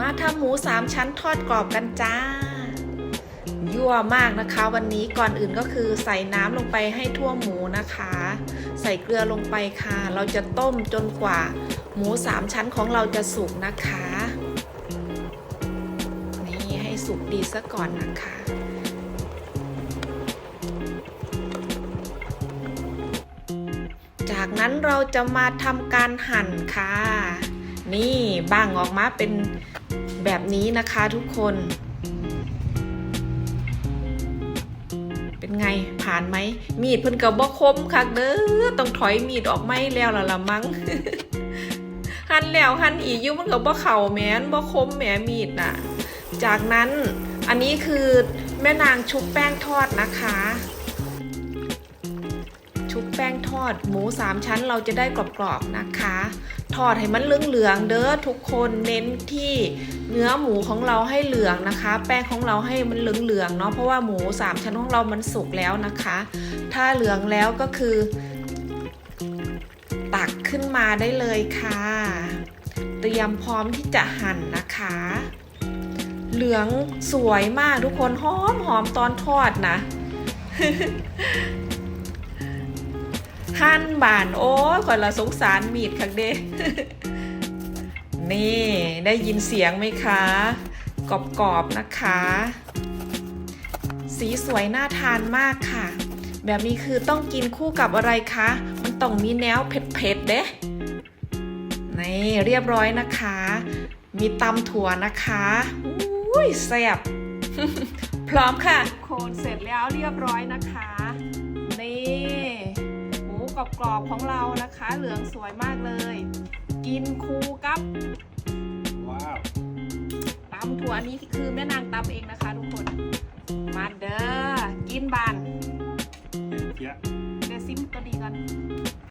มาทำหมูสามชั้นทอดกรอบกันจ้า ยั่วมากนะคะ วันนี้ก่อนอื่นก็คือใส่น้ำลงไปให้ทั่วหมูนะคะ ใส่เกลือลงไปค่ะ เราจะต้มจนกว่า หมูสามชั้นของเราจะสุกนะคะ นี่ให้สุกดีซะก่อนนะคะจากนั้นเราจะมาทำการหั่นค่ะ นี่ บ้างออกมาเป็นแบบนี้นะคะทุกคน เป็นไงผ่านไหม มีดเพิ่นกับบ่คมคักเด้อต้องถอยมีดออกไม่แล้วละละมั้งหั่นแล้วหั่นอีกยู่มันกับบ่เข่าแหมนบ่คมแหมมีดน่ะ จากนั้นอันนี้คือแม่นางชุบแป้งทอดนะคะ ชุบแป้งทอดหมูสามชั้นเราจะได้กรอบๆนะคะ ทอดให้มันเหลืองๆเด้อทุกคนเน้นที่เนื้อหมูของเราให้เหลืองนะคะ แป้งของเราให้มันเหลืองๆเนาะเพราะว่าหมูสามชั้นของเรามันสุกแล้วนะคะ ถ้าเหลืองแล้วก็คือ ตักขึ้นมาได้เลยค่ะ เตรียมพร้อมที่จะหั่นนะคะ เหลืองสวยมากทุกคนหอมหอมตอนทอดนะ หั่นบานโอ้ยคนละสงสารมีดคักเด้นี่ได้ยินเสียงไหมคะ กรอบๆนะคะ สีสวยน่าทานมากค่ะ แบบนี้คือต้องกินคู่กับอะไรคะ มันต้องมีแนวเผ็ดๆเด้นี่เรียบร้อยนะคะ มีตำถั่วนะคะอุ้ยแซ่บพร้อมค่ะ โคนเสร็จแล้วเรียบร้อยนะคะ รอบๆของเรานะคะ เหลืองสวยมากเลย กินคู่กับว้าวตำถั่วอันนี้คือแม่นางตำเองนะคะทุกคน มาเด้อกินบานเจี๊ยะเดี๋ยวซิมตัวดีก่อน